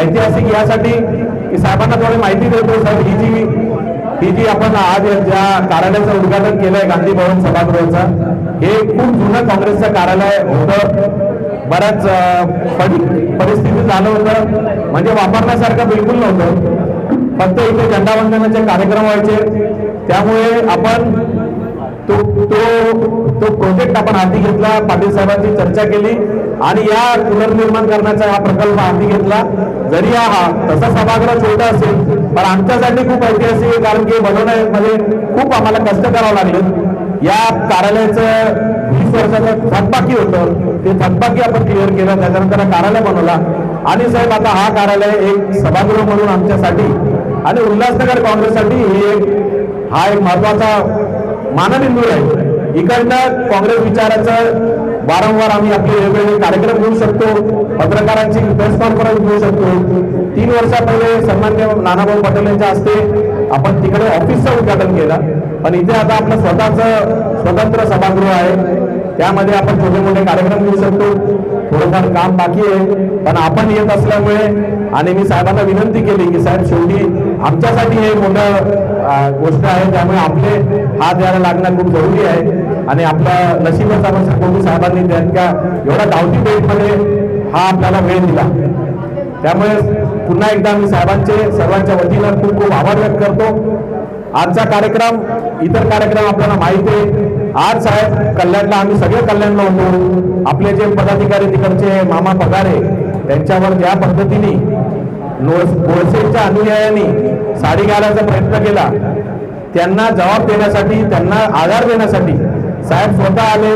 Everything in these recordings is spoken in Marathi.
ऐतिहासिक यासाठी की साहेबांना थोडी माहिती देतो साहेब ही जी ही जी आपण आज ज्या कार्यालयाचं उद्घाटन केलंय गांधी भवन सभागृहाचं हे खूप जुनं काँग्रेसचं कार्यालय होतं. बऱ्याच परि- परिस्थिती झालं होतं. म्हणजे वापरण्यासारखं बिलकुल नव्हतं. फक्त इथे झेंडावंदनाचे कार्यक्रम व्हायचे. त्यामुळे आपण तो तो तो प्रोजेक्ट आपण हाती घेतला पाटील साहेबांची चर्चा केली आणि या पुनर्निर्माण करण्याचा हा प्रकल्प हाती घेतला. जरी हा तसा सभागृह छोटा असेल पण आमच्यासाठी खूप ऐतिहासिक आहे कारण की बनवण्यामध्ये खूप आम्हाला कष्ट करावं लागले. या कार्यालयाचं वीस वर्षाचं थकबाकी होतं. ते थकबाकी आपण क्लिअर केलं त्याच्यानंतर कार्यालय बनवला. आणि साहेब आता हा कार्यालय एक सभागृह म्हणून आमच्यासाठी आणि उल्हासनगर काँग्रेससाठी हे एक हा एक महत्त्वाचा मानबिंदू आहे. इकडनं काँग्रेस विचाराचं वारंवार आम्ही आपले वेगवेगळे कार्यक्रम घेऊ शकतो पत्रकारांची प्रेस कॉन्फरन्स घेऊ शकतो. तीन वर्षा पहिले सन्मान्य नानाभाऊ पटेल यांच्या हस्ते आपण तिकडे ऑफिसचं उद्घाटन केलं. पण इथे आता आपलं स्वतःचं स्वतंत्र सभागृह आहे. त्यामध्ये आपण छोटे मोठे कार्यक्रम घेऊ शकतो. थोडंफार काम बाकी आहे. पण आपण येत असल्यामुळे आणि मी साहेबांना विनंती केली की साहेब शेवटी आमच्यासाठी हे मोठं गोष्ट आहे. त्यामुळे आपले हात द्यायला लागणं खूप जरुरी आहे. आणि आपला नशीबच आपण सांगतो साहेबांनी त्यांच्या एवढ्या धावती पेटमध्ये हा आपल्याला वेळ दिला. त्यामुळे पुन्हा एकदा मी साहेबांचे सर्वांच्या वतीनं खूप खूप आभार व्यक्त करतो. आजचा कार्यक्रम इतर कार्यक्रम आपल्याला माहिती आहे. आज साहेब कल्याणला आम्ही सगळे कल्याणला होतो. आपले जे पदाधिकारी तिकडचे मामा पगारे त्यांच्यावर ज्या पद्धतीने कोळसेच्या अनुयायांनी साडी घालायचा प्रयत्न केला त्यांना जबाब देण्यासाठी त्यांना आधार देण्यासाठी साहेब स्वतः आले.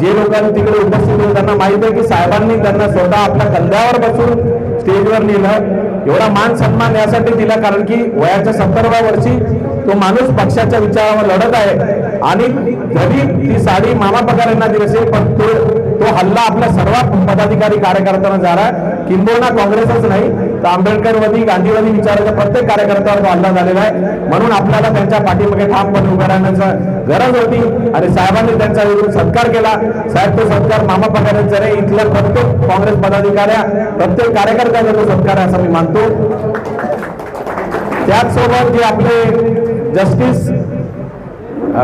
जे लोकांनी तिकडे उपस्थित होते त्यांना माहीत आहे की साहेबांनी त्यांना स्वतः आपल्या कंद्यावर बसून स्टेजवर नेलं. एवढा मान सन्मान यासाठी दिला कारण की वयाच्या सत्तरव्या वर्षी तो माणूस पक्षाच्या विचारावर लढत आहे. आणि जरी ती साडी मामा पगारांना दिली असेल पण तो तो हल्ला आपल्या सर्व पदाधिकारी कार्यकर्त्यांना झाला. किंबहुना काँग्रेसच नाही तर आंबेडकरवादी गांधीवादी विचाराच्या प्रत्येक कार्यकर्त्यावर हल्ला झालेला आहे. म्हणून आपल्याला त्यांच्या पाठीमागे ठामपणे उभं राहण्याची गरज होती आणि साहेबांनी त्यांचा विरुद्ध सत्कार केला. साहेब तो सत्कार मामा पगारांचा रे इथल्या प्रत्येक काँग्रेस पदाधिकाऱ्या प्रत्येक कार्यकर्त्याचा तो सत्कार आहे असं मी मानतो. त्याचसोबत जे आपले जस्टिस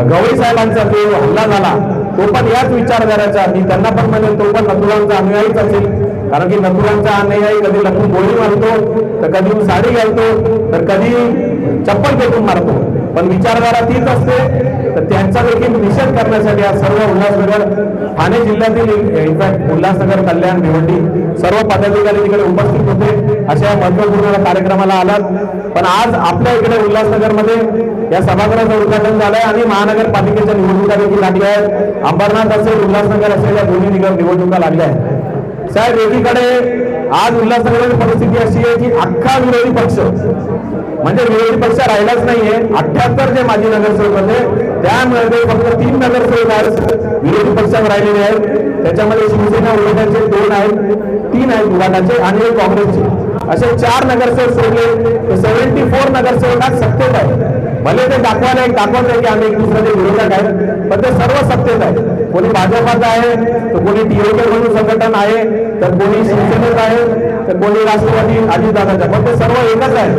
गवई साहेबांचा जो हल्ला झाला तो पण याच विचारधाराचा मी त्यांना पण म्हणेन तो पण नथुरांचा अनुयायीच असेल. कारण की नथुरांचा अन्यायी कधी लपून गोळी मारतो तर कधी साडी घालतो तर कधी चप्पल फेकून मारतो. पण विचारधारा तीच असते. तर त्यांचा देखील निषेध करण्यासाठी आज सर्व उल्हासनगर ठाणे जिल्ह्यातील इनफॅक्ट उल्हासनगर कल्याण भिवंडी सर्व पदाधिकारी तिकडे उपस्थित होते. अशा या महत्त्वपूर्ण कार्यक्रमाला आलात. पण आज आपल्या इकडे उल्हासनगरमध्ये या सभागृहाचं उद्घाटन झालंय आणि महानगरपालिकेच्या निवडणुका देखील लागल्या आहेत. अंबरनाथ असेल उल्हासनगर असेल या दोन्ही निवडणुका लागल्या आहेत. साहेब एकीकडे आज उल्हासनगर परिस्थिती अशी आहे की अख्खा विरोधी पक्ष म्हणजे विरोधी पक्ष राहिलाच नाहीये अठ्याहत्तर जे माजी नगरसेवक होते त्यामध्ये फक्त तीन नगरसेवक आज विरोधी पक्षात राहिलेले आहेत. त्याच्यामध्ये शिवसेना उमेदवाराचे दोन आहेत तीन आहेत विभागाचे आणि एक काँग्रेसचे. असे चार नगरसेवक सोडले सेव्हन्टी फोर नगरसेवक आज सत्तेत आहे भले ते दाखवायला एक दाखवत आहे की आम्ही एक दुसऱ्याचे विरोधक आहेत पण ते सर्व सत्तेत आहे. कोणी भाजपात आहे तर कोणी टीओके म्हणून संघटन आहे तर कोणी शिवसेनेत आहे तर कोणी राष्ट्रवादी अजितदादाच्या. पण ते सर्व एकच आहे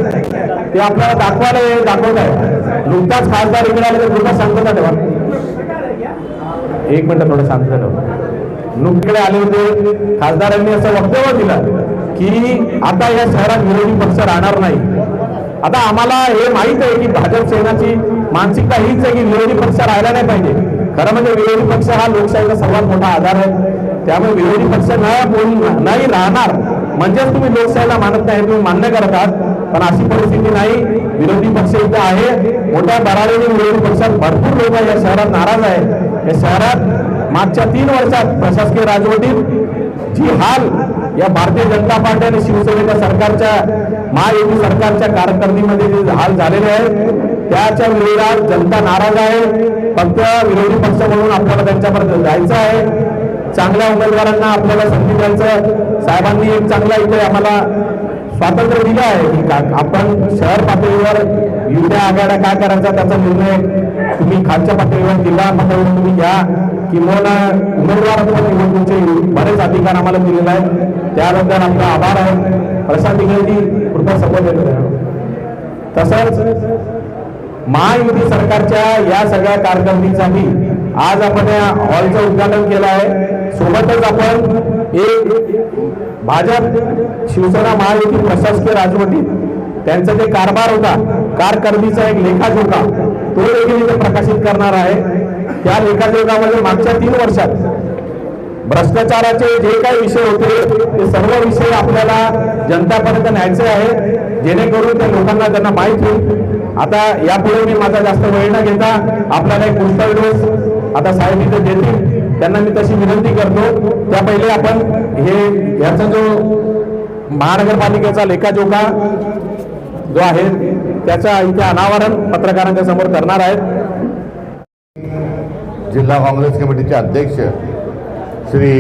ते आपल्याला दाखवायला हे दाखवत आहे नुकताच खासदार इकडे आले तर पुन्हा सांगतो तेव्हा एक मिनिट थोडं शांत ठेवा. नुककडे आले होते खासदारांनी असं वक्तव्य दिलं की आता या शहरात विरोधी पक्ष राहणार नाही. आता आम्हाला हे माहीत आहे की भाजप सेनाची मानसिकता हीच आहे की विरोधी पक्ष राहिला नाही पाहिजे. खरं म्हणजे विरोधी पक्ष हा लोकशाहीचा सर्वात मोठा आधार आहे. त्यामुळे विरोधी पक्ष न नाही राहणार म्हणजेच तुम्ही लोकशाहीला मानत नाही तुम्ही मान्य करत आहात. पण अशी परिस्थिती नाही. विरोधी पक्ष इथं आहे. मोठ्या बराडीने विरोधी पक्षात भरपूर लोक या शहरात नाराज आहेत. या शहरात मागच्या तीन वर्षात प्रशासकीय राजवटीत जी हाल या भारतीय जनता पार्टी आणि शिवसेनेच्या सरकारच्या महायुती सरकारच्या कारकिर्दीमध्ये जे हाल झालेले आहेत त्याच्या विरोधात जनता नाराज आहे. फक्त विरोधी पक्ष म्हणून आपल्याला त्यांच्यापर्यंत जायचं आहे. चांगल्या उमेदवारांना आपल्याला संधी द्यायचं. साहेबांनी एक चांगला इथे आम्हाला स्वातंत्र्य दिलं आहे की का- आपण शहर पातळीवर युद्या आघाड्या काय करायचा त्याचा निर्णय तुम्ही खालच्या पातळीवर जिल्हा पातळीवर तुम्ही घ्या. किंवा उमेदवार निवडणुकीचे बरेच अधिकार आम्हाला दिलेला आहे त्याबद्दल आपला आभार आहे. प्रशांत इंग्रजी कृपया सपोर्ट येतो तसंच महायुती सरकारच्या या सगळ्या कारकिर्दीसाठी आज आपण या हॉलचं उद्घाटन केलं आहे. सोबतच आपण एक भाजप शिवसेना महायुती प्रशासकीय राजवटीत त्यांचा जे कारभार होता कारकिर्दीचा एक लेखाजोखा तो देखील इथे प्रकाशित करणार आहे. त्या लेखाजोखामध्ये मागच्या तीन वर्षात भ्रष्टाचाराचे जे काही विषय होते ते सर्व विषय आपल्याला जनतापर्यंत न्यायचे आहे जेणेकरून त्या लोकांना त्यांना माहीत होईल. आता यापुढे मी माझा जास्त वेळ न घेता आपल्याला एक पुष्कळ डोस आता साहेब इथे देतील. त्यांना मी तशी विनंती करतो. त्या पहिले आपण हे याचा जो महानगरपालिकेचा लेखाजोखा जो आहे त्याचा इथे अनावरण पत्रकारांच्या समोर करणार आहेत. जिल्हा काँग्रेस कमिटीचे अध्यक्ष श्री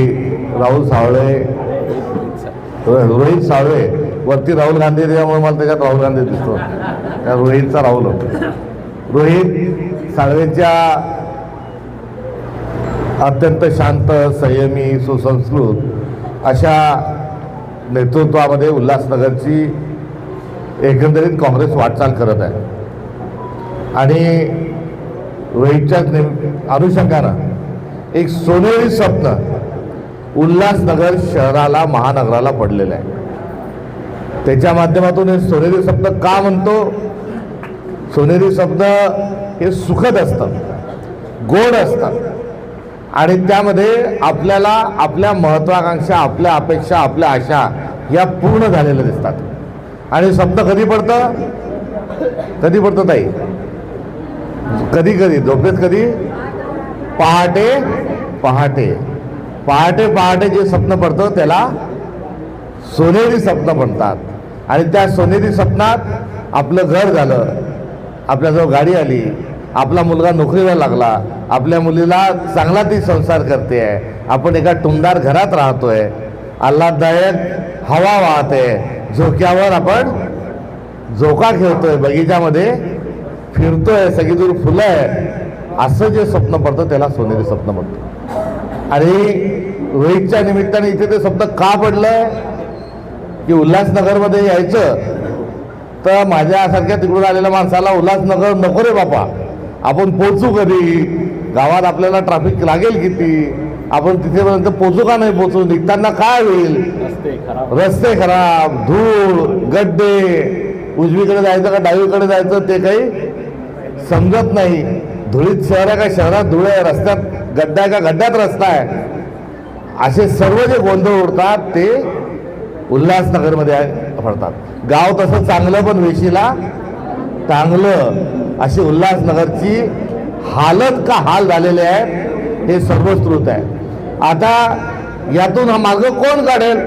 राहुल सावळे रोहित सावळे वरती राहुल गांधी त्यामुळे मला त्याच्यात राहुल गांधी दिसतो. त्या रोहितचा राहुल रोहित साळवेच्या अत्यंत शांत संयमी सुसंस्कृत अशा नेतृत्वामध्ये उल्हासनगरची एकंदरीत काँग्रेस वाटचाल करत आहे. आणि रोहितच्या नेम अनुषंगानं एक सोनेरी स्वप्न उल्हासनगर शहराला महानगराला पडलेलं आहे. त्याच्या माध्यमातून हे सोनेरी शब्द का म्हणतो? सोनेरी शब्द हे सुखद असतं गोड असतं आणि त्यामध्ये आपल्याला आपल्या महत्वाकांक्षा आपल्या अपेक्षा आपल्या आशा या पूर्ण झालेल्या दिसतात. आणि शब्द कधी पडतं? कधी पडतं ताई? कधी कधी? झोपेत कधी? पहाटे पहाटे. पहाटे पहाटे जे स्वप्न पडतं त्याला सोनेरी स्वप्न म्हणतात. आणि त्या सोनेरी स्वप्नात आपलं घर झालं. आपल्याजवळ गाडी आली. आपला मुलगा नोकरीला लागला. आपल्या मुलीला चांगला ती संसार करते. आहे आपण एका टुमदार घरात राहतोय. आल्हाददायक हवा वाहते. झोक्यावर आपण झोका खेळतोय. बगीच्यामध्ये फिरतोय. सगळीदूर फुलं आहे असं जे स्वप्न पडतं त्याला सोनेरी स्वप्न म्हणतो. आणि रोहितच्या निमित्ताने इथे ते स्वप्न का पडलंय? की उल्हासनगरमध्ये यायचं तर माझ्यासारख्या तिकडून आलेल्या माणसाला उल्हासनगर नको रे बापा. आपण पोचू कधी? गावात आपल्याला ट्रॅफिक लागेल किती? आपण तिथेपर्यंत पोचू का नाही पोचू? निघताना काय होईल? रस्ते खराब धूळ गड्डे. उजवीकडे जायचं का डावीकडे जायचं ते काही समजत नाही. धुळीत शहर आहे का शहरात धूळ आहे? रस्त्यात गड्डा आहे का? गड्ड्यात रस्ता आहे. असे सर्व जे गोंधळ उडतात ते उल्हासनगरमध्ये आहे- पडतात गाव तसं चांगलं पण वेशीला चांगलं. अशी उल्हासनगरची हालत का हाल झालेले आहेत हे सर्वश्रुत आहे. आता यातून हा मार्ग कोण काढेल?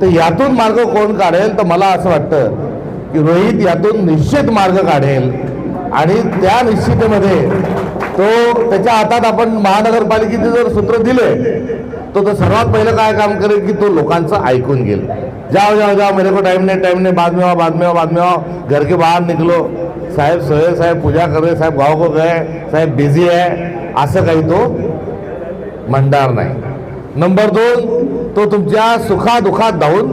तर यातून मार्ग कोण काढेल? तर मला असं वाटतं की रोहित यातून निश्चित मार्ग काढेल. आणि त्या निश्चितेमध्ये तो त्याच्या हातात आपण महानगरपालिकेचे जर सूत्र दिले तो तर सर्वात पहिलं काय काम करेल की तो लोकांचं ऐकून घेईल. जाओ जाओ जाओ मेरे को टाइम नहीं टाइम नहीं बाद में आओ बाद में आओ बाद में आओ. घर के बाहर निकलो. साहेब सोहे साहेब पूजा कर रहे साहेब गाव को गए साहेब बिझी आहे असं काही तो म्हणणार नाही. नंबर दोन तो तुमच्या सुखादुखात धावून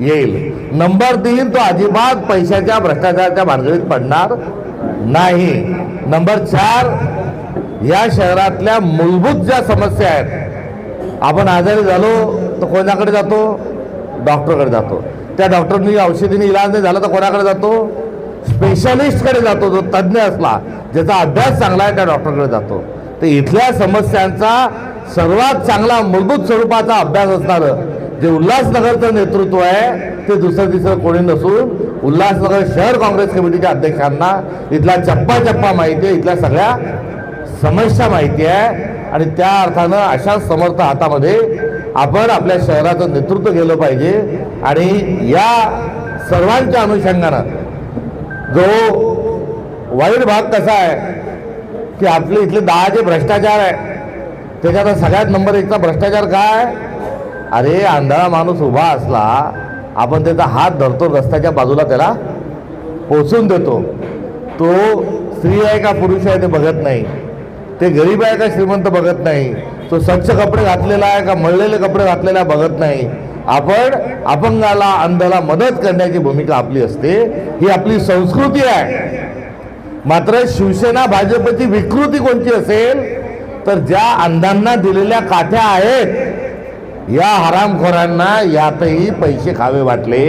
येईल. नंबर तीन तो अजिबात पैशाच्या भ्रष्टाचाराच्या भानगडीत पडणार नाही. नंबर चार या शहरातल्या मूलभूत ज्या समस्या आहेत आपण आजारी झालो तर कोणाकडे जातो? डॉक्टरकडे जातो. त्या डॉक्टरनी औषधीने इलाज नाही झाला तर कोणाकडे जातो? स्पेशलिस्टकडे जातो जो तज्ज्ञ असला ज्याचा अभ्यास चांगला आहे त्या डॉक्टरकडे जातो. तर इथल्या समस्यांचा सर्वात चांगला मूलभूत स्वरूपाचा अभ्यास असणारं जे उल्हासनगरचं नेतृत्व आहे ते दुसरं तिसरं कोणी नसून उल्हासनगर शहर काँग्रेस कमिटीच्या अध्यक्षांना इथला चप्पा चप्पा माहिती आहे इथल्या सगळ्या समस्या माहिती आहे. आणि त्या अर्थानं अशा समर्थ हातामध्ये आपण आपल्या शहराचं नेतृत्व केलं पाहिजे. आणि या सर्वांच्या अनुषंगानं जो वाईट भाग कसा आहे की आपले इथले दहा जे भ्रष्टाचार आहे त्याच्यात सगळ्यात नंबर एकचा भ्रष्टाचार काय अरे आंधळा माणूस उभा असला आपण त्याचा हात धरतो रस्त्याच्या बाजूला त्याला पोचून देतो. तो स्त्री आहे का पुरुष आहे ते बघत नाही. ते गरीब आहे का श्रीमंत बघत नाही? तो स्वच्छ कपडे घातलेला आहे का मळलेले कपडे घातलेला बघत नाही? आपण अपंगाला अंधाला मदत करण्याची भूमिका आपली असते. ही आपली संस्कृती आहे. मात्र शिवसेना भाजपची विकृती कोणती असेल? तर ज्या अंधांना दिलेल्या काठ्या आहेत या हरामखोरांना यातही पैसे खावे वाटले.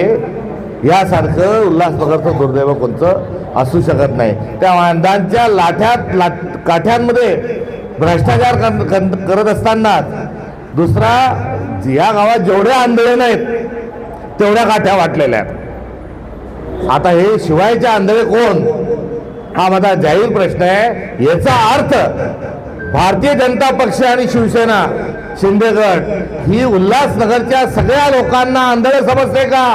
यासारखं उल्हासनगरचं दुर्दैव कोणतं? असू शकत नाही. त्या वांधांच्या लाठ्यात लाट काठ्यांमध्ये भ्रष्टाचार करत असताना दुसरा या गावात जेवढे आंधळे नाहीत तेवढ्या काठ्या वाटलेल्या आहेत. आता हे शिवायचे आंधळे कोण? हा माझा जाहीर प्रश्न आहे. याचा अर्थ भारतीय जनता पक्ष आणि शिवसेना शिंदेगड ही उल्हासनगरच्या सगळ्या लोकांना आंधळे समजते का?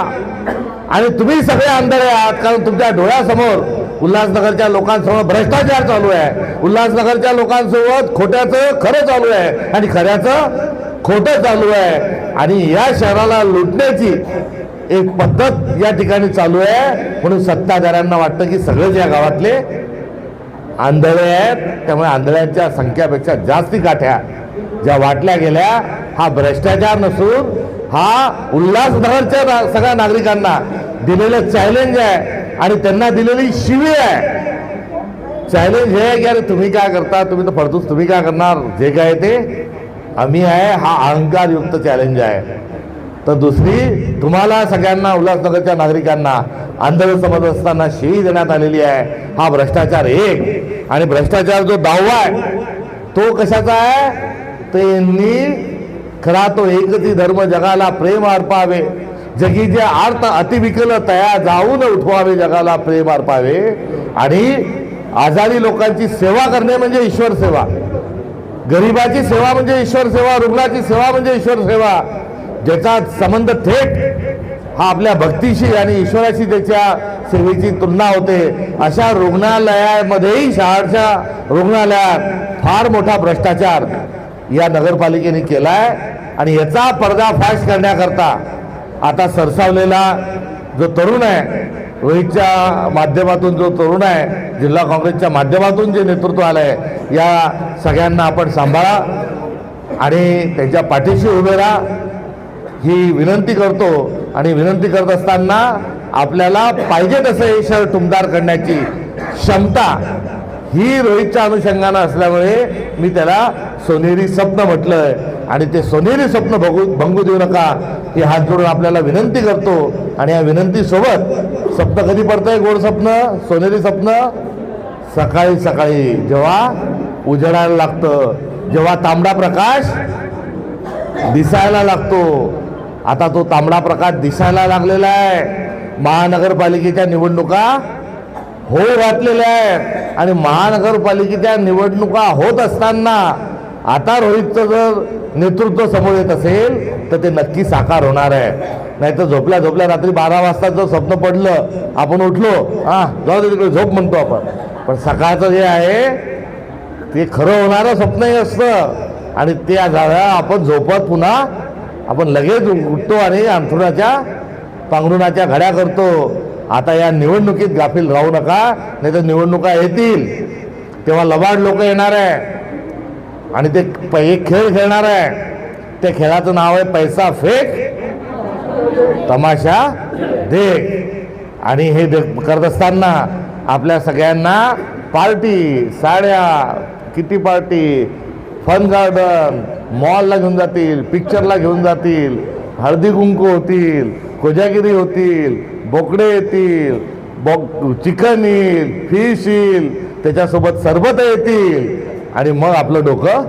आणि तुम्ही सगळे आंधळे आहात कारण तुमच्या डोळ्यासमोर उल्हासनगरच्या लोकांसमोर भ्रष्टाचार चालू आहे. उल्हासनगरच्या लोकांसोबत खोट्याचं खरं चालू आहे आणि खऱ्याचं खोटं चालू आहे. आणि या शहराला लुटण्याची एक पद्धत या ठिकाणी चालू आहे. म्हणून सत्ताधाऱ्यांना वाटतं की सगळेच या गावातले आंधळे आहेत. त्यामुळे आंधळ्यांच्या संख्यापेक्षा जास्ती काठ्या ज्या वाटल्या गेल्या हा भ्रष्टाचार नसून हा उल्हासनगरच्या ना- सगळ्या नागरिकांना दिलेलं चॅलेंज आहे आणि त्यांना दिलेली शिवी आहे. चॅलेंज हे आहे की अरे तुम्ही काय करता? तुम्ही तर फडतूस तुम्ही काय करणार? जे काय ते आम्ही आहे हा अहंकारयुक्त चॅलेंज आहे. तर दुसरी तुम्हाला सगळ्यांना उल्हासनगरच्या नागरिकांना आंदोलन समज असताना शिवी देण्यात आलेली आहे. हा भ्रष्टाचार एक. आणि भ्रष्टाचार जो दहावा आहे तो कशाचा आहे? तर यांनी खरा तो एकती धर्म जगाला प्रेम अर्पावे जगीचे अर्थ अतिविकल तया जाऊन उठवावे जगाला प्रेम अर्पावे आणि आजारी लोकांची सेवा करणे म्हणजे ईश्वर सेवा. गरिबाची सेवा म्हणजे ईश्वर सेवा रुग्णाची सेवा म्हणजे ईश्वर सेवा. ज्याचा संबंध थेट हा आपल्या भक्तीशी आणि ईश्वराशी त्याच्या सेवेची तुलना होते. अशा रुग्णालयामध्येही शहरच्या रुग्णालयात फार मोठा भ्रष्टाचार. या नगरपालिकेने केला आहे आणि याचा पर्दाफाश करण्याकरता आता सरसावलेला जो तरुण आहे रोहितच्या माध्यमातून जो तरुण आहे जिल्हा काँग्रेसच्या माध्यमातून जे नेतृत्व आलं आहे या सगळ्यांना आपण सांभाळा आणि त्यांच्या पाठीशी उभे राहा. ही विनंती करतो आणि विनंती करत असताना आपल्याला पाहिजे तसं हे शहर टुमदार करण्याची क्षमता ही रोहितच्या अनुषंगानं असल्यामुळे मी त्याला सोनेरी स्वप्न म्हटलंय. आणि ते सोनेरी स्वप्न भगू भंगू देऊ नका. ही हात जोडून आपल्याला विनंती करतो. आणि या विनंतीसोबत स्वप्न कधी पडतंय? गोड स्वप्न सोनेरी स्वप्न? सकाळी सकाळी. जेव्हा उजडायला लागतं जेव्हा तांबडा प्रकाश दिसायला लागतो. आता तो तांबडा प्रकाश दिसायला लागलेला आहे. महानगरपालिकेच्या निवडणुका हो घातलेल्या आहेत. आणि महानगरपालिकेच्या निवडणुका होत असताना आता रोहितचं जर नेतृत्व समोर येत असेल तर ते नक्की साकार होणार आहे. नाही तर झोपल्या झोपल्या रात्री बारा वाजता जर स्वप्न पडलं आपण उठलो हा जाऊ दे तिकडे झोप म्हणतो आपण. पण सकाळचं जे आहे ते खरं होणारं स्वप्नही असतं. आणि त्या झाडा आपण झोपत पुन्हा आपण लगेच उठतो आणि अंथरुणाच्या पांघरुणाच्या घड्या करतो. आता या निवडणुकीत गाफील राहू नका नाही तर निवडणुका येतील. तेव्हा लबाड लोक येणार आहे. आणि ते प- एक खेळ खेळणार आहे. त्या खेळाचं नाव आहे पैसा फेक तमाशा देख. आणि हे करत असताना आपल्या सगळ्यांना पार्टी साड्या किती पार्टी फन गार्डन मॉलला घेऊन जातील पिक्चरला घेऊन जातील हळदी कुंकू होतील कोजागिरी होतील बोकडे येतील बोक चिकन येईल फिश येईल त्याच्यासोबत सरबत येतील. आणि मग आपलं डोकं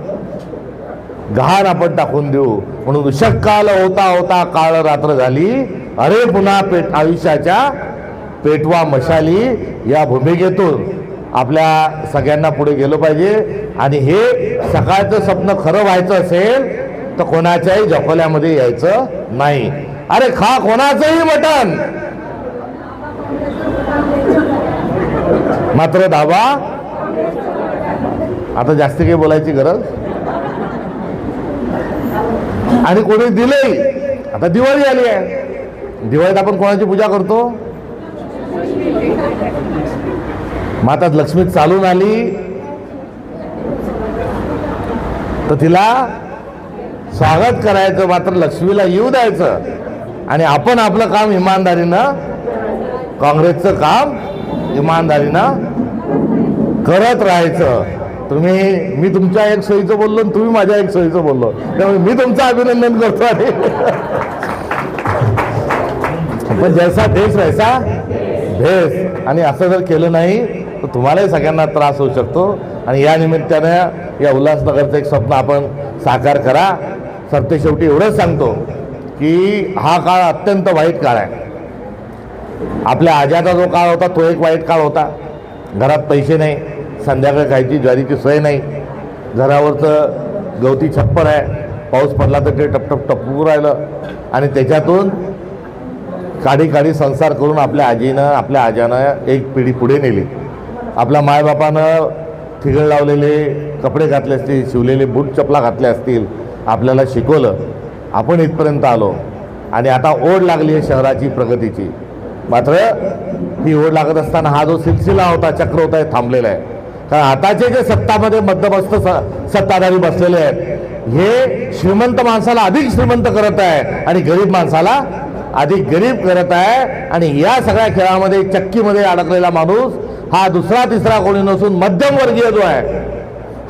घाण आपण टाकून देऊ. म्हणून उशक्काल होता होता काळ रात्र झाली. अरे पुन्हा पेट आयुष्याच्या पेटवा मशाली या भूमिकेतून आपल्या सगळ्यांना पुढे गेलो पाहिजे. आणि हे सकाळचं स्वप्न खरं व्हायचं असेल तर कोणाच्याही जखोल्यामध्ये यायचं नाही. अरे खा कोणाचंही मटण. मात्र दाबा. आता जास्त काही बोलायची गरज? आणि कोणी दिले आता दिवाळी आली आहे. दिवाळीत आपण कोणाची पूजा करतो? मग आता लक्ष्मी चालून आली. तर तिला स्वागत करायचं मात्र लक्ष्मीला येऊ द्यायचं. आणि आपण आपलं काम इमानदारीनं काँग्रेसचं काम इमानदारीनं करत राहायचं. तुम्ही मी तुमच्या एक सोयीचं बोललो आणि तुम्ही माझ्या एक सोयीचं बोललो. त्यामुळे मी तुमचं अभिनंदन करतो आणि पण जैसा देश वैसा भेस. आणि असं जर केलं नाही तर तुम्हालाही सगळ्यांना त्रास होऊ शकतो. आणि या निमित्तानं या उल्हासनगरचं एक स्वप्न आपण साकार करा. सरते शेवटी एवढंच सांगतो की हा काळ अत्यंत वाईट काळ आहे. आपल्या आजाचा जो काळ होता तो एक वाईट काळ होता. घरात पैसे नाही संध्याकाळी खायची ज्वारीची सोय नाही. घरावरचं गवती छप्पर आहे पाऊस पडला तर ते टपटप टपकू राहिलं. आणि त्याच्यातून काढी काढी संसार करून आपल्या आजीनं आपल्या आजानं एक पिढी पुढे नेली. आपल्या मायबापानं थिगळ लावलेले कपडे घातले असतील शिवलेले बूट चपला घातल्या असतील आपल्याला शिकवलं. आपण इथपर्यंत आलो. आणि आता ओढ लागली आहे शहराची प्रगतीची. मात्र ही ओढ लागत असताना हा जो सिलसिला होता चक्र होता हे थांबलेला आहे. कारण आताचे जे सत्तामध्ये मध्यमस्त स- सत्ताधारी बसलेले आहेत हे श्रीमंत माणसाला अधिक श्रीमंत करत आहे आणि गरीब माणसाला अधिक गरीब करत आहे. आणि या सगळ्या खेळामध्ये चक्कीमध्ये अडकलेला माणूस हा दुसरा तिसरा कोणी नसून मध्यमवर्गीय जो आहे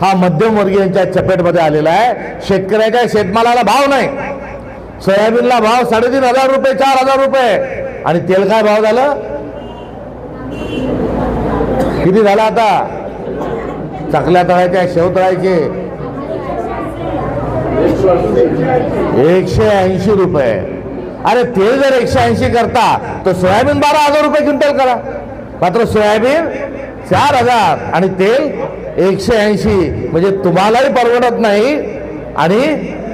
हा मध्यमवर्गीयांच्या चपेटमध्ये आलेला आहे. शेतकऱ्याच्या शेतमालाला भाव नाही. सोयाबीनला भाव साडेतीन हजार रुपये चार हजार रुपये. आणि तेल काय भाव झालं? किती झालं आता? चकल्या तळायच्या शेव तळायचे. एकशे ऐंशी रुपये. अरे तेल जर एकशे ऐंशी करता तर सोयाबीन बारा हजार रुपये क्विंटल करा. मात्र सोयाबीन चार हजार आणि तेल एकशे ऐंशी. म्हणजे तुम्हालाही परवडत नाही आणि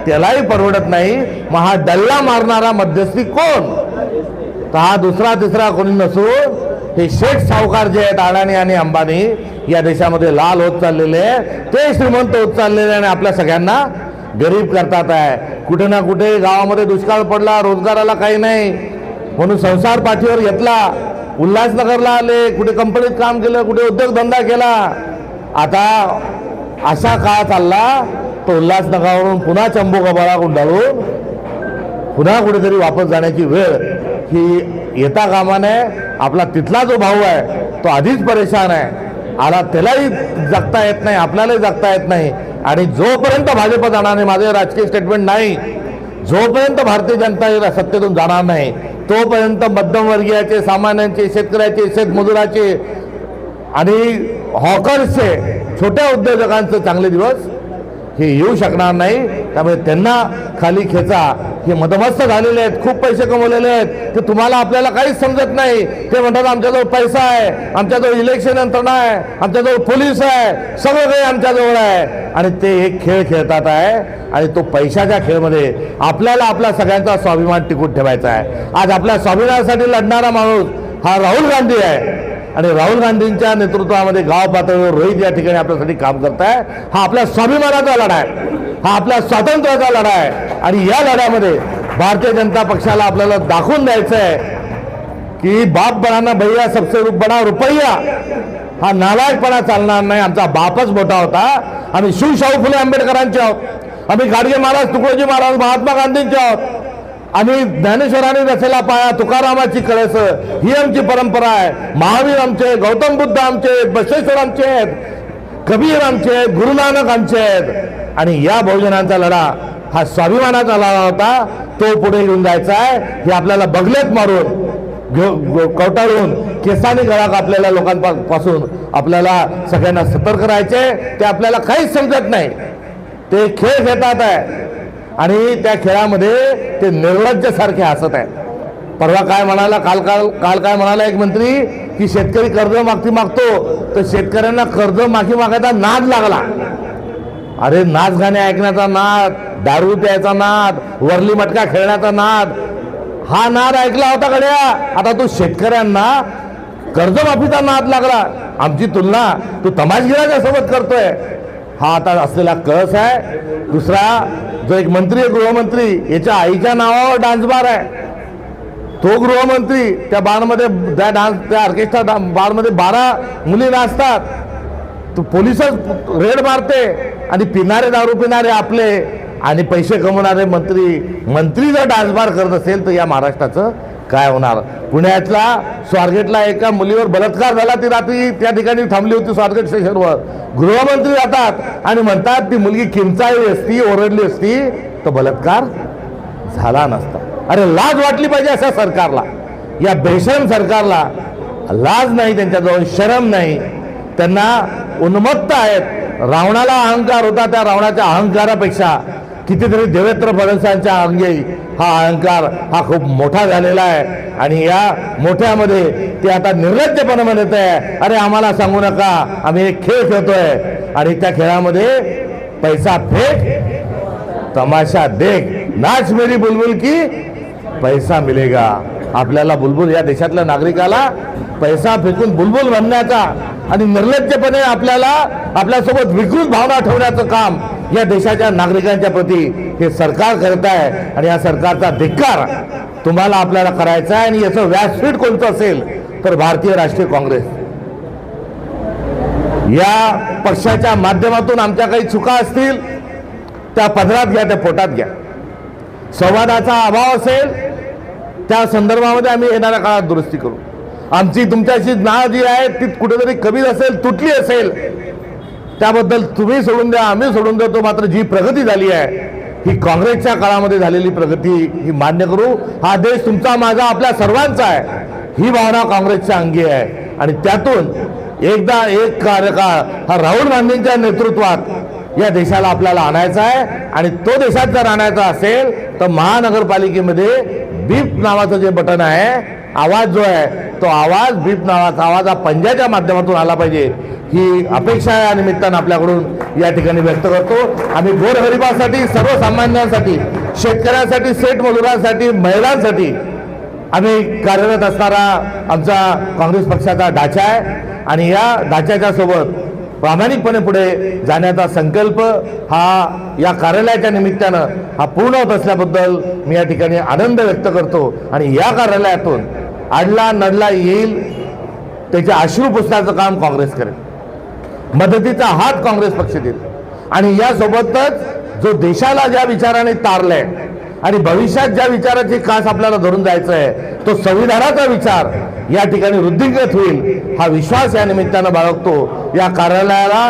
त्यालाही परवडत नाही. मग हा डल्ला मारणारा मध्यस्थी कोण? तर हा दुसरा तिसरा कोणी नसून हे शेठ सावकार जे आहेत अडाणी आणि अंबानी या देशामध्ये लाल होत चाललेले ते श्रीमंत होत चाललेले आहे आणि आपल्या सगळ्यांना गरीब करतात आहे. कुठे ना कुठे गावामध्ये दुष्काळ पडला रोजगाराला काही नाही. म्हणून संसार पाठीवर घेतला. उल्हासनगरला आले कुठे कंपनीत काम केलं कुठे उद्योगधंदा केला. आता असा काळ चालला तो उल्हासनगरावरून पुन्हा चंबू कबाळा गुंडाळून पुन्हा कुठेतरी वापस जाण्याची वेळ की येता कामाने आपला तिथला जो भाऊ आहे तो आधीच परेशान आहे. आला त्यालाही जगता येत नाही आपल्यालाही जगता येत नाही. आणि जोपर्यंत भाजप जाणार नाही माझे राजकीय स्टेटमेंट नाही जोपर्यंत भारतीय जनता सत्तेतून जाणार नाही तोपर्यंत मध्यमवर्गीयाचे सामान्यांचे शेतकऱ्याचे शेतमजुराचे आणि हॉकर्सचे छोट्या उद्योजकांचे चांगले दिवस हे येऊ शकणार नाही. त्यामुळे त्यांना खाली खेचा. हे मदमस्त झालेले आहेत खूप पैसे कमवलेले आहेत. ते तुम्हाला आपल्याला काहीच समजत नाही. ते म्हणतात आमच्याजवळ पैसा आहे आमच्याजवळ इलेक्शन यंत्रणा आहे आमच्याजवळ पोलीस आहे सगळं काही आमच्याजवळ आहे. आणि ते एक खेळ खेळतात आहे आणि तो पैशाच्या खेळमध्ये आपल्याला आपला सगळ्यांचा स्वाभिमान टिकून ठेवायचा आहे. आज आपल्या स्वाभिमानासाठी लढणारा माणूस हा राहुल गांधी आहे. आणि राहुल गांधींच्या नेतृत्वामध्ये गाव पातळीवर रोहित या ठिकाणी आपल्यासाठी काम करत आहे हा आपल्या स्वाभिमानाचा लढा आहे. हा आपल्या स्वातंत्र्याचा लढा आहे. आणि या लढ्यामध्ये भारतीय जनता पक्षाला आपल्याला दाखवून द्यायचं आहे की बाप बनाना भैया सबसे बडा रुपया. हा नालायकपणा चालणार नाही. आमचा बापच मोठा होता. आम्ही शिवशाहू फुले आंबेडकरांचे आहोत. आम्ही गाडगे महाराज तुकडोजी महाराज महात्मा गांधींचे आहोत. आम्ही ज्ञानेश्वराने रचला पाया तुकारामाची कळस. ही आमची परंपरा आहे. महावीर आमचे गौतम बुद्ध आमचे आहेत, बसवेश्वर आमचे आहेत कबीर आमचे आहेत गुरु नानक आमचे आहेत. आणि या बहुजनांचा लढा हा स्वाभिमानाचा लढा होता. तो पुढे घेऊन जायचा आहे. हे आपल्याला बगलेत मारून घेऊ- कवटाळून केसाने गळा कापलेल्या लोकांपासून आपल्याला सगळ्यांना सतर्क राहायचे. ते आपल्याला काहीच समजत नाही. ते खेळ घेतात आहे. आणि त्या खेळामध्ये ते निर्लज्जसारखे हसत आहेत. परवा काय म्हणाला काल काल काल काय म्हणाला एक मंत्री की शेतकरी कर्ज मागती मागतो तर शेतकऱ्यांना कर्ज माफी मागायचा नाद लागला. अरे नाच गाणे ऐकण्याचा नाद दारू प्यायचा नाद वरली मटका खेळण्याचा नाद हा नाद ऐकला होता कड्या आता तो शेतकऱ्यांना कर्जमाफीचा नाद लागला. आमची तुलना तू तमाशगिराच्या सोबत करतोय. हा आता असलेला कळस आहे. दुसरा जो एक मंत्री आहे गृहमंत्री याच्या आईच्या नावावर डान्स बार आहे. तो गृहमंत्री त्या बारमध्ये त्या डान्स त्या ऑर्केस्ट्रा बारमध्ये बारा मुली नाचतात. तो पोलिसच रेड मारते आणि पिणारे दारू पिणारे आपले आणि पैसे कमवणारे मंत्री मंत्री जर डान्स बार करत असेल तर या महाराष्ट्राचं काय होणार? पुण्यातला स्वारगेटला एका मुलीवर बलात्कार झाला ती रात्री त्या ठिकाणी थांबली होती स्वारगेट स्टेशनवर. गृहमंत्री जातात आणि म्हणतात ती मुलगी किंचाळली असती ओरडली असती तर बलात्कार झाला नसता. अरे लाज वाटली पाहिजे अशा सरकारला. या बेशरम सरकारला लाज नाही त्यांच्याजवळ शरम नाही. त्यांना उन्मत्त आहेत. रावणाला अहंकार होता त्या रावणाच्या अहंकारापेक्षा कितीतरी देवेंद्र फडणवीसांच्या अंगी हा अहंकार हा खूप मोठा झालेला आहे. आणि या मोठ्यामध्ये ते आता निर्लज्जपणे म्हणत आहे अरे आम्हाला सांगू नका आम्ही एक खेळ खेळतोय. आणि त्या खेळामध्ये पैसा फेक तमाशा देख. नाच मेरी बुलबुल की पैसा मिलेगा. आपल्याला बुलबुल या देशातल्या नागरिकाला पैसा फेकून बुलबुल बनण्याचा आणि निर्लज्जपणे आपल्याला आपल्यासोबत विकृत भावना ठेवण्याचं काम या देशाच्या नागरिकांच्या प्रती हे सरकार करत आहे आणि या सरकारचा धिक्कार तुम्हाला आपल्याला करायचा आहे आणि याचं व्यासपीठ कोणतं असेल तर भारतीय राष्ट्रीय काँग्रेस. या पक्षाच्या माध्यमातून आमच्या काही चुका असतील त्या पदरात घ्या त्या पोटात घ्या. संवादाचा अभाव असेल त्या संदर्भामध्ये आम्ही येणाऱ्या काळात दुरुस्ती करू. आमची तुमच्याशी नाळ जी आहे ती कुठेतरी कमी असेल तुटली असेल त्याबद्दल तुम्ही सोडून द्या आम्ही सोडून देतो. मात्र जी प्रगती झाली आहे ही काँग्रेसच्या काळामध्ये झालेली प्रगती ही मान्य करू. हा देश तुमचा माझा आपल्या सर्वांचा आहे. ही भावना काँग्रेसच्या अंगी आहे. आणि त्यातून एकदा एक कार्यकाळ हा राहुल गांधींच्या नेतृत्वात या देशाला आपल्याला आणायचा आहे. आणि तो देशात जर आणायचा असेल तर महानगरपालिकेमध्ये बीप नावाचं जे बटन आहे आवाज जो आहे तो आवाज बीप नावाचा आवाज हा पंजाच्या माध्यमातून आला पाहिजे. ही अपेक्षा या निमित्तानं आपल्याकडून या ठिकाणी व्यक्त करतो. आम्ही गोरगरिबासाठी सर्वसामान्यांसाठी शेतकऱ्यांसाठी शेठ मजुरांसाठी महिलांसाठी आम्ही कार्यरत असणारा आमचा काँग्रेस पक्षाचा ढाचा आहे. आणि या ढाच्याच्या सोबत प्रामाणिकपणे पुढे जाण्याचा संकल्प हा या कार्यालयाच्या निमित्तानं हा पूर्ण होत असल्याबद्दल मी या ठिकाणी आनंद व्यक्त करतो. आणि या कार्यालयातून अडला नडला येईल त्याचे अश्रू पुसण्याचं काम काँग्रेस करेल. मदतीचा हात काँग्रेस पक्ष देईल. आणि यासोबतच जो देशाला ज्या विचाराने तारलंय आणि भविष्यात ज्या विचाराची कास आपल्याला धरून जायचं आहे तो संविधानाचा विचार या ठिकाणी वृद्धिंगत होईल हा विश्वास या निमित्तानं बाळगतो. या कार्यालयाला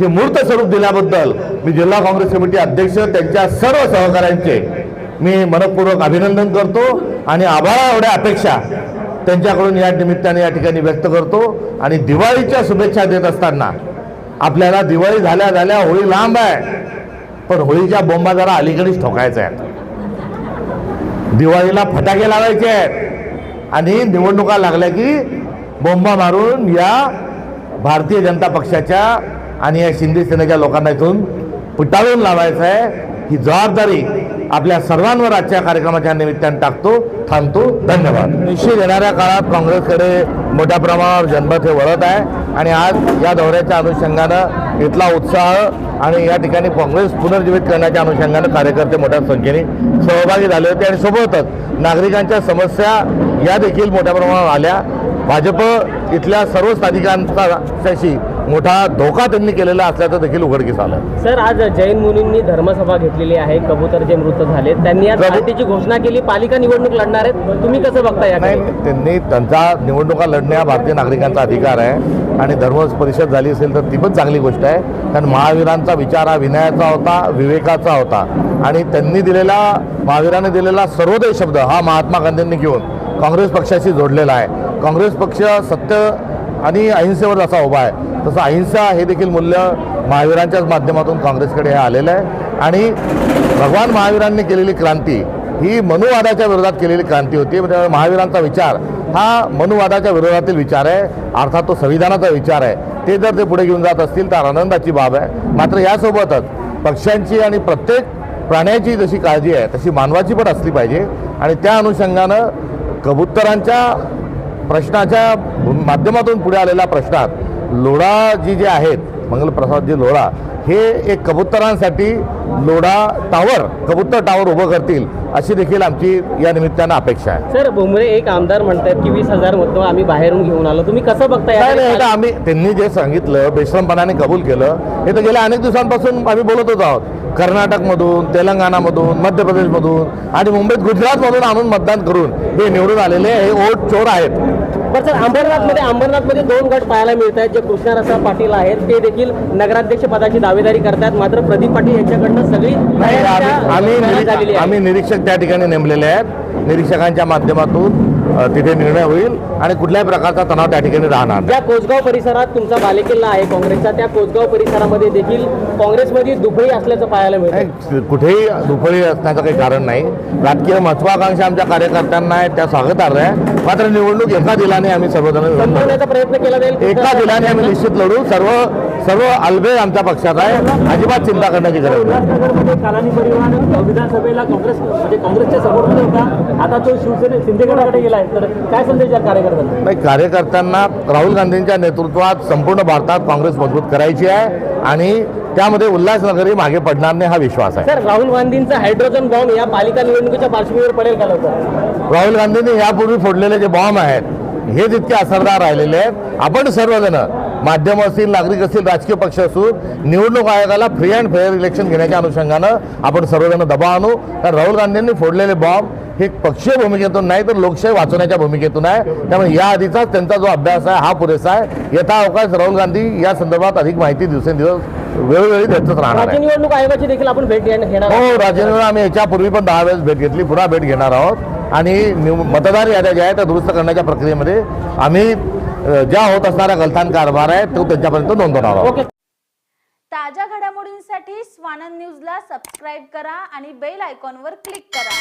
हे मूर्त स्वरूप दिल्याबद्दल मी जिल्हा काँग्रेस कमिटी अध्यक्ष त्यांच्या सर्व सहकाऱ्यांचे मी मनपूर्वक अभिनंदन करतो. आणि आभाळा एवढ्या अपेक्षा त्यांच्याकडून या निमित्ताने या ठिकाणी व्यक्त करतो. आणि दिवाळीच्या शुभेच्छा देत असताना आपल्याला दिवाळी झाल्या झाल्या होळी लांब आहे पण होळीच्या बोंबा जरा अलीकडेच ठोकायच्या आहेत दिवाळीला फटाके लावायचे आहेत. आणि निवडणुका लागल्या की बोंबा मारून या भारतीय जनता पक्षाच्या आणि या शिंदे सेनेच्या लोकांना इथून पिटाळून लावायचं आहे. ही जबाबदारी आपल्या सर्वांवर आजच्या कार्यक्रमाच्या निमित्तानं टाकतो थांबतो. धन्यवाद. निश्चित येणाऱ्या काळात काँग्रेसकडे मोठ्या प्रमाणावर जनमत हे वळत आहे. आणि आज या दौऱ्याच्या अनुषंगानं इथला उत्साह आणि या ठिकाणी काँग्रेस पुनर्जीवित करण्याच्या अनुषंगानं कार्यकर्ते मोठ्या संख्येने सहभागी झाले होते आणि सोबतच नागरिकांच्या समस्या या देखील मोठ्या प्रमाणावर आल्या. भाजप इथल्या सर्व स्थानिकांच्याशी मोठा धोका त्यांनी केलेला असल्याचं देखील उघडकीस आलं. सर आज जैन मुनींनी धर्मसभा घेतलेली आहे कबूतर जे मृत झाले त्यांनी आज पार्टीची घोषणा केली पालिका निवडणूक लढणार आहेत. तुम्ही कसं बघता या नाही त्यांनी त्यांचा निवडणुका लढणे हा भारतीय नागरिकांचा अधिकार आहे आणि धर्म परिषद झाली असेल तर ती पण चांगली गोष्ट आहे. कारण महावीरांचा विचार हा विनयाचा होता विवेकाचा होता. आणि त्यांनी दिलेला महावीरांनी दिलेला सर्वोदय शब्द हा महात्मा गांधींनी घेऊन काँग्रेस पक्षाशी जोडलेला आहे. काँग्रेस पक्ष सत्य आणि अहिंसेवर जसा उभा आहे. तसं अहिंसा हे देखील मूल्य महावीरांच्याच माध्यमातून काँग्रेसकडे हे आलेलं आहे. आणि भगवान महावीरांनी केलेली क्रांती ही मनुवादाच्या विरोधात केलेली क्रांती होती. म्हणजे महावीरांचा विचार हा मनुवादाच्या विरोधातील विचार आहे. अर्थात तो संविधानाचा विचार आहे. ते जर ते पुढे घेऊन जात असतील तर आनंदाची बाब आहे. मात्र यासोबतच पक्ष्यांची आणि प्रत्येक प्राण्याची जशी काळजी आहे तशी मानवाची पण असली पाहिजे. आणि त्या अनुषंगानं कबुतरांच्या प्रश्नाच्या माध्यमातून पुढे आलेल्या प्रश्नात लोढा जी जे आहेत मंगलप्रसादजी लोढा हे एक कबुतरांसाठी लोढा टावर कबुतर टावर उभं करतील अशी देखील आमची या निमित्तानं अपेक्षा आहे. सर भुमरे एक आमदार म्हणतात की वीस हजार मतं आम्ही बाहेरून घेऊन आलो. तुम्ही कसं बघता नाही आम्ही त्यांनी जे सांगितलं बेश्रमपणाने कबूल केलं हे तर गेल्या अनेक दिवसांपासून आम्ही बोलतच आहोत. कर्नाटकमधून तेलंगणामधून मध्य प्रदेशमधून आणि मुंबईत गुजरातमधून आणून मतदान करून हे निवडून आलेले हे ओट चोर आहेत. बरं सर अंबरनाथमध्ये अंबरनाथमध्ये दोन गट पाहायला मिळत आहेत जे कृष्णरसा पाटील आहेत ते देखील नगराध्यक्ष पदाची दावेदारी करतात. मात्र प्रदीप पाटील यांच्याकडनं सगळी आम्ही आम्ही निरीक्षक त्या ठिकाणी नेमलेले आहेत. निरीक्षकांच्या माध्यमातून तिथे निर्णय होईल. आणि कुठल्याही प्रकारचा तणाव त्या ठिकाणी राहणार ज्या कोसगाव परिसरात तुमचा बालेकिल्ला आहे काँग्रेसचा त्या कोसगाव परिसरामध्ये देखील काँग्रेसमध्ये दुबळी असल्याचं पाहायला मिळतं कुठेही दुफळी असण्याचं काही कारण नाही. राजकीय महत्वाकांक्षा आमच्या कार्यकर्त्यांना आहे त्या स्वागतार्ह आहे मात्र निवडणूक एका दिलाने आम्ही सर्वजण प्रयत्न केला जाईल एका दिलाने आम्ही निश्चित लढू. सर्व सर्व अलबेल आमच्या पक्षात आहे. अजिबात चिंता करण्याची गरज नाही. विधानसभेला काँग्रेस म्हणजे काँग्रेसच्या सपोर्टमध्ये होता. आता तो शिवसेने शिंदे गटाकडे गेलाय तर काय संदेश या कार्यकर्त्यांना? नाही कार्यकर्त्यांना राहुल गांधींच्या नेतृत्वात संपूर्ण भारतात काँग्रेस मजबूत करायची आहे आणि त्यामध्ये उल्हासनगरही मागे पडणार नाही हा विश्वास आहे. सर राहुल गांधींचा हायड्रोजन बॉम्ब या पालिका निवडणुकीच्या पार्श्वभूमीवर पडेल का लवकर? राहुल गांधींनी यापूर्वी फोडलेले जे बॉम्ब आहेत हे जितके असरदार राहिलेले आहेत आपण सर्वजण माध्यम असतील नागरिक असतील राजकीय पक्ष असतील निवडणूक आयोगाला फ्री अँड फेअर इलेक्शन घेण्याच्या अनुषंगानं आपण सर्वजण दबाव आणू. कारण राहुल गांधींनी फोडलेले बॉम्ब हे पक्षीय भूमिकेतून नाही तर लोकशाही वाचवण्याच्या भूमिकेतून आहे. त्यामुळे या आधीचाच त्यांचा जो अभ्यास आहे हा पुरेसा आहे. यथा अवकाश राहुल गांधी या संदर्भात अधिक माहिती दिवसेंदिवस वेळोवेळी देतच राहणार राज्य आहे निवडणूक आयोगाची देखील आपण भेट घेणार. हो राजेंद्र आम्ही याच्यापूर्वी पण दहा वेळेस भेट घेतली पुन्हा भेट घेणार आहोत. आणि मतदार याद्या ज्या आहेत त्या दुरुस्त करण्याच्या प्रक्रियेमध्ये आम्ही ज्या होत असणाऱ्या गलथान कारभार आहे तो त्यांच्यापर्यंत नोंदवणार आहोत. ताज्या घडामोडींसाठी स्वानंद न्यूजला सबस्क्राईब करा आणि बेल आयकॉनवर क्लिक करा.